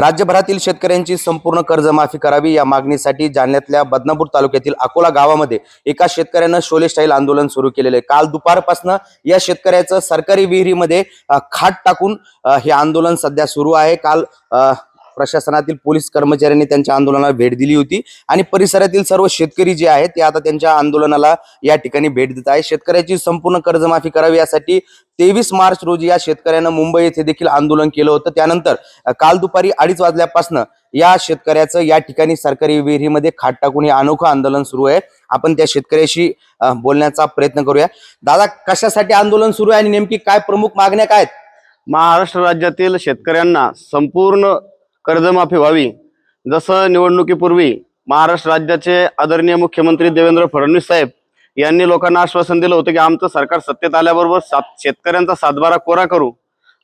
राज्यभरातील शेतकऱ्यांची संपूर्ण कर्जमाफी करावी या मागणीसाठी जालन्यातल्या बदनापूर तालुक्यातील अकोला गावामध्ये एका शेतकऱ्यानं शोले स्टाईल आंदोलन सुरू केलेलं आहे. काल दुपारपासनं या शेतकऱ्याचं सरकारी विहिरीमध्ये खाट टाकून हे आंदोलन सध्या सुरू आहे. काल प्रशासनातील पोलीस कर्मचाऱ्यांनी त्यांच्या आंदोलनाला भेट दिली होती. आणि परिसरातील सर्व शेतकरी जे आहेत ते आता त्यांच्या आंदोलनाला या ठिकाणी भेट देत आहे शेतकऱ्याची संपूर्ण कर्जमाफी करावी यासाठी तेवीस मार्च रोजी या शेतकऱ्यानं मुंबई येथे देखील आंदोलन केलं होतं. त्यानंतर काल दुपारी अडीच वाजल्यापासून या शेतकऱ्याचं या ठिकाणी सरकारी विहिरीमध्ये खाट टाकून हे अनोखं आंदोलन सुरू आहे. आपण त्या शेतकऱ्याशी बोलण्याचा प्रयत्न करूया. दादा कशासाठी आंदोलन सुरू आहे आणि नेमकी काय प्रमुख मागण्या काय आहेत? महाराष्ट्र राज्यातील शेतकऱ्यांना संपूर्ण कर्जमाफी व्हावी जसं निवडणुकीपूर्वी महाराष्ट्र राज्याचे आदरणीय मुख्यमंत्री देवेंद्र फडणवीस साहेब यांनी लोकांना आश्वासन दिलं होतं की आमचं सरकार सत्तेत आल्याबरोबर सात शेतकऱ्यांचा सातबारा कोरा करू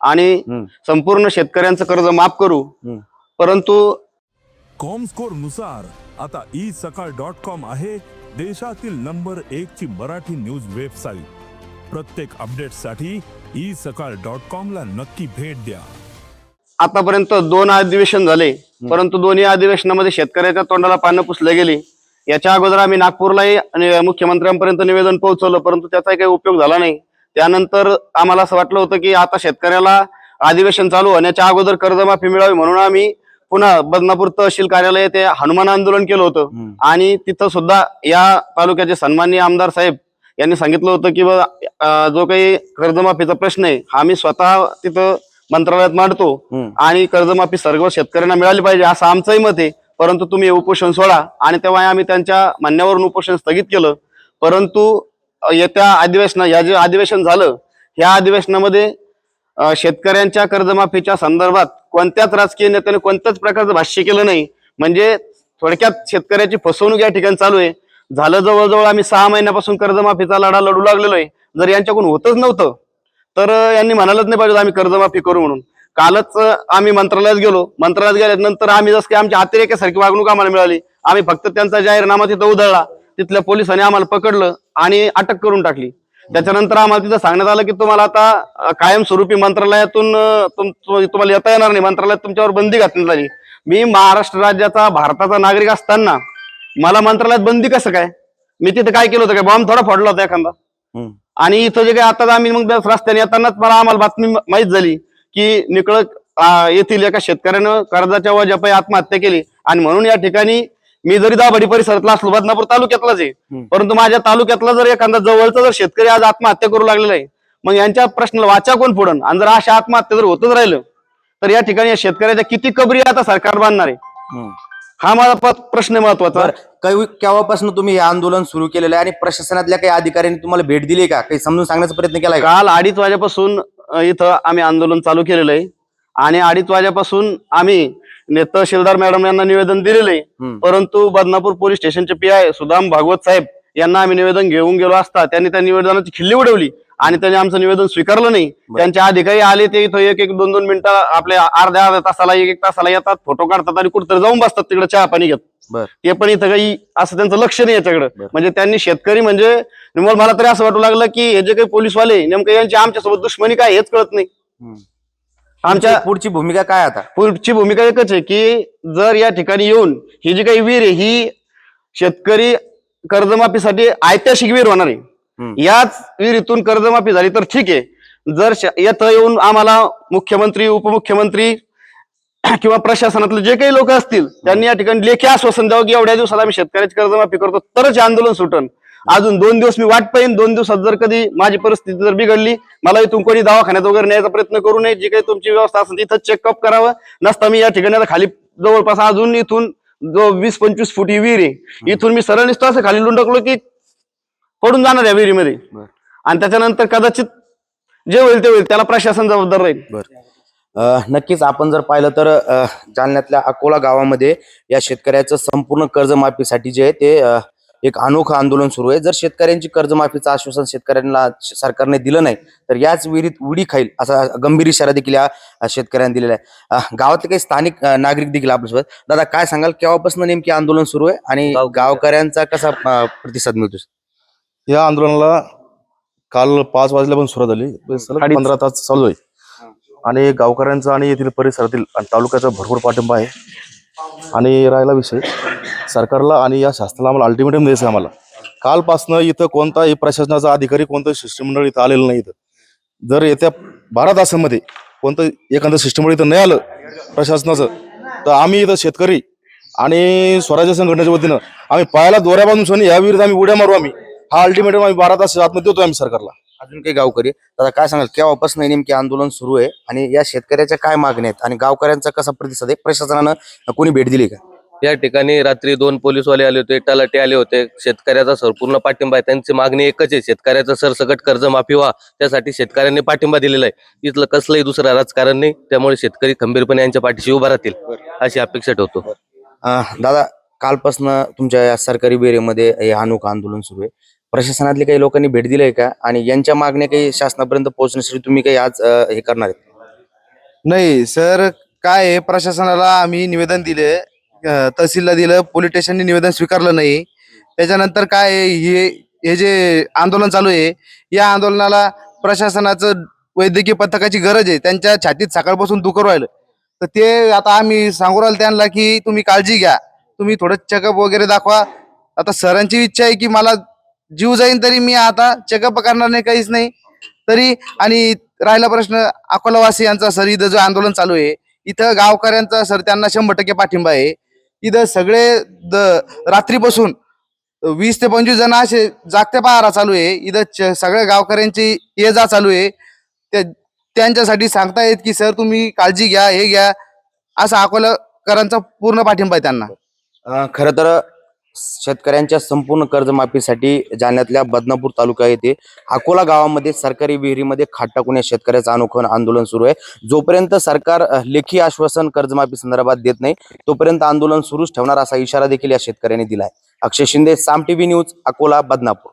आणि. संपूर्ण शेतकऱ्यांचं कर्ज माफ करू. परंतु कॉमस्कोरनुसार आता ई सकाळ डॉट कॉम आहे देशातील नंबर एक ची मराठी न्यूज वेबसाईट प्रत्येक अपडेटसाठी ई सकाळ डॉट कॉम ला नक्की भेट द्या आतापर्यंत दोन अधिवेशन झाले परंतु दोन्ही अधिवेशनामध्ये शेतकऱ्याच्या तोंडाला पानं पुसले गेली. याच्या अगोदर आम्ही नागपूरलाही आणि मुख्यमंत्र्यांपर्यंत निवेदन पोहोचवलं परंतु त्याचाही काही उपयोग झाला नाही. त्यानंतर आम्हाला असं वाटलं होतं की आता शेतकऱ्याला अधिवेशन चालू होण्याच्या अगोदर कर्जमाफी मिळावी म्हणून आम्ही पुन्हा बदनापूर तहसील कार्यालय येथे हनुमान आंदोलन केलं होतं. आणि तिथं सुद्धा या तालुक्याचे सन्माननीय आमदार साहेब यांनी सांगितलं होतं की जो काही कर्जमाफीचा प्रश्न आहे हा मी स्वतः तिथं मंत्रालयात मांडतो. आणि कर्जमाफी सर्व शेतकऱ्यांना मिळाली पाहिजे असं आमचंही मत आहे. परंतु तुम्ही उपोषण सोडा आणि तेव्हा आम्ही त्यांच्या म्हणण्यावरून उपोषण स्थगित केलं. परंतु येत्या अधिवेशन या जे अधिवेशन झालं ह्या अधिवेशनामध्ये शेतकऱ्यांच्या कर्जमाफीच्या संदर्भात कोणत्याच राजकीय नेत्याने कोणत्याच प्रकारचं भाष्य केलं नाही. म्हणजे थोडक्यात शेतकऱ्याची फसवणूक या ठिकाणी चालू आहे. झालं जवळजवळ आम्ही सहा महिन्यापासून कर्जमाफीचा लढा लढू लागलेलो आहे. जर यांच्याकडून होतच नव्हतं तर यांनी म्हणालच नाही पाहिजे आम्ही कर्जमाफी करू म्हणून. कालच आम्ही मंत्रालयात गेलो. मंत्रालयात गेल्यानंतर आम्ही जसं की आमच्या अतिरेकासारखी वागणूक आम्हाला मिळाली. आम्ही फक्त त्यांचा जाहीरनामा तिथं उधळला. तिथल्या पोलिसांनी आम्हाला पकडलं आणि अटक करून टाकली. त्याच्यानंतर आम्हाला तिथं सांगण्यात आलं की तुम्हाला आता कायमस्वरूपी मंत्रालयातून तुम- तुम्हाला येता येणार नाही. मंत्रालयात तुमच्यावर बंदी घातली आली मी महाराष्ट्र राज्याचा भारताचा नागरिक असताना मला मंत्रालयात बंदी कसं काय? मी तिथे काय केलं होतं काय? बॉम्ब थोडा फोडला होता एखादा. आणि इथं जे काही आता आम्ही मग त्या रस्त्याने येतानाच मला आम्हाला बातमी माहीत झाली की निकळक येथील एका शेतकऱ्यानं कर्जाच्या वजापायी आत्महत्या केली. आणि म्हणून या ठिकाणी मी जरी दाभाडी परिसरातला असलो बदनापूर तालुक्यातलाच आहे. परंतु माझ्या तालुक्यातला जर एखादा जवळचा जर शेतकरी आज आत्महत्या करू लागलेला आहे मग यांच्या प्रश्नाला वाचा कोण पुढं? आणि जर अशा आत्महत्या जर होतच राहिलं तर या ठिकाणी या शेतकऱ्याच्या किती कबरी आता सरकार बांधणार आहे. हा माझा प- प्रश्न महत्त्वाचा. बरं काही केव्हापासून तुम्ही हे आंदोलन सुरू केलेलं आहे आणि प्रशासनातल्या काही अधिकाऱ्यांनी तुम्हाला भेट दिली का? काही समजून सांगण्याचा प्रयत्न केलाय का? काल अडीच वाजेपासून अ, इथं आम्ही आंदोलन चालू केलेलं आहे. आणि अडीच वाजेपासून आम्ही ने- तहसीलदार मॅडम यांना निवेदन दिलेलं आहे. हम्म. परंतु बदनापूर पोलीस स्टेशनचे पी आय सुदाम भागवत साहेब यांना आम्ही निवेदन घेऊन गेलो असता त्यांनी त्या निवेदनाची खिल्ली उडवली आणि त्यांनी आमचं निवेदन स्वीकारलं नाही. त्यांचे अधिकारी आले ते इथं एक एक दोन दोन मिनिटं आपल्या अर्ध्या अर्ध्या तासाला एक एक तासाला येतात फोटो काढतात आणि कुठेतरी जाऊन बसतात तिकडे चहा पाणी घेत. ते पण इथं काही असं त्यांचं लक्ष नाही याच्याकडे. म्हणजे त्यांनी शेतकरी म्हणजे मला तरी असं वाटू लागलं की हे जे काही पोलीसवाले नेमकं यांची आमच्यासोबत दुश्मनी काय हेच कळत नाही. आमच्या पुढची- भूमिका काय आता? पुढची भूमिका एकच आहे की जर या ठिकाणी येऊन ही जी काही विहीर आहे ही शेतकरी कर्जमाफीसाठी ऐतिहासिक विहीर होणार आहे. याच विहिरीतून कर्जमाफी झाली तर ठीक आहे. जर इथं येऊन आम्हाला मुख्यमंत्री उपमुख्यमंत्री किंवा प्रशासनातले जे काही लोक असतील त्यांनी या ठिकाणी लेखी आश्वासन द्यावं की एवढ्या दिवसात आम्ही शेतकऱ्याची कर्जमाफी करतो. तरच हे आंदोलन सुटन. अजून दोन दिवस मी वाट पाहिन. दोन दिवसात जर कधी माझी परिस्थिती जर बिघडली मला इथून कोणी दवाखान्यात वगैरे न्यायचा प्रयत्न करू नये. जी काही तुमची व्यवस्था असेल तिथं चेकअप करावं. नसता मी या ठिकाणी आता खाली जवळपास अजून इथून जो वीस पंचवीस फुटी विहीर आहे इथून मी सरळ निसतो असं खाली लुंडकलो की पडून जाणार या विहिरीमध्ये. आणि त्याच्यानंतर कदाचित जे होईल ते होईल त्याला प्रशासन जबाबदार राहील. नक्कीच आपण जर पाहिलं तर जालन्यातल्या अकोला गावामध्ये या शेतकऱ्याचं संपूर्ण कर्जमाफीसाठी जे आहे ते एक अनोखं आंदोलन सुरू आहे. जर शेतकऱ्यांची कर्जमाफीचं आश्वासन शेतकऱ्यांना सरकारने दिलं नाही तर याच विहिरीत उडी खाईल असा गंभीर इशारा देखील या शेतकऱ्यांनी दिलेला आहे. गावातले काही स्थानिक नागरिक देखील आपल्यासोबत. दादा काय सांगाल? केव्हापासून नेमकी आंदोलन सुरू आहे आणि गावकऱ्यांचा कसा प्रतिसाद मिळतो या आंदोलनाला काल पाच वाजल्यापासून सुरुवात झाली. पंधरा तास चालू आहे. आणि गावकऱ्यांचा आणि येथील परिसरातील आणि तालुक्याचा भरपूर पाठिंबा आहे. आणि राहिला विषय. सरकारला आणि या शासनाला आम्हाला अल्टिमेटम द्यायचं आम्हाला. कालपासनं इथं कोणताही प्रशासनाचा अधिकारी कोणतं शिष्टमंडळ इथं आलेलं नाही इथं. जर येत्या बारा तासामध्ये कोणतं एखादं शिष्टमंडळ इथं नाही आलं प्रशासनाचं तर आम्ही इथं शेतकरी आणि स्वराज्य संघटनेच्या वतीनं आम्ही पायाला दोऱ्या बांधून सोनी या विरुद्ध आम्ही उड्या मारू आम्ही. हा अल्टिमेटम आम्ही बारा तास आतमध्ये देतो आम्ही सरकारला. अजून काही गावकरी दादा काय सांगाल? केव्हापासून नेमके आंदोलन सुरू आहे आणि या शेतकऱ्याच्या काय मागण्या आहेत आणि गावकऱ्यांचा कसा प्रतिसाद आहे? प्रशासनानं कोणी भेट दिली का? या ठिकाणी रात्री दोन पोलीसवाले आले होते तलाटे आले होते. शेतकऱ्याचा संपूर्ण पाठिंबा आहे. त्यांची मागणी एकच आहे शेतकऱ्याचं सरसकट कर्ज माफी व्हा. त्यासाठी शेतकऱ्यांनी पाठिंबा दिलेला आहे. इथलं कसलंही दुसरं राजकारण नाही. त्यामुळे शेतकरी खंबीरपणे यांच्या पाठीशी उभा राहतील अशी अपेक्षा ठेवतो. दादा कालपासून तुमच्या या सरकारी बेरेमध्ये हे अनोखं आंदोलन सुरू आहे. प्रशासनातले काही लोकांनी भेट दिली आहे का? आणि यांच्या मागण्या काही शासनापर्यंत पोहोचण्यासाठी तुम्ही काही आज हे करणार आहेत? नाही सर काय प्रशासनाला आम्ही निवेदन दिले अं, तहसीलला दिलं पोलीस स्टेशनने निवेदन स्वीकारलं नाही. त्याच्यानंतर काय आहे, हे हे जे आंदोलन चालू आहे या आंदोलनाला प्रशासनाचं वैद्यकीय पथकाची गरज आहे. त्यांच्या छातीत सकाळपासून दुखर राहिलं तर ते आता आम्ही सांगू राहिलो त्यांना की तुम्ही काळजी घ्या. तुम्ही थोडं चेकअप वगैरे दाखवा. आता सरांची इच्छा आहे की मला जीव जाईन तरी मी आता चेकअप करणार नाही काहीच नाही. तरी आणि राहिला प्रश्न अकोलावासी यांचा सर इथं जो आंदोलन चालू आहे इथं गावकऱ्यांचा सर त्यांना शंभर टक्के पाठिंबा आहे. इथं सगळे द रात्रीपासून वीस ते पंचवीस जण असे जागत्या पहारा चालू आहे. इथं च- सगळ्या गावकऱ्यांची ये जा चालू आहे. त्या- त्यांच्यासाठी सांगतायत की सर तुम्ही काळजी घ्या हे घ्या. असा अकोलाकरांचा पूर्ण पाठिंबा आहे त्यांना. खरं तर शेतकऱ्यांच्या संपूर्ण कर्जमाफीसाठी जालन्यातल्या बदनापूर तालुका येथे अकोला गावामध्ये सरकारी विहिरीमध्ये खाट टाकून या शेतकऱ्याचं अनोखं आंदोलन सुरू आहे. जोपर्यंत सरकार लेखी आश्वासन कर्जमाफी संदर्भात देत नाही तोपर्यंत आंदोलन सुरूच ठेवणार असा इशारा देखील या शेतकऱ्यांनी दिलाय. Akshay Shinde Saam TV news Akola Badnapur.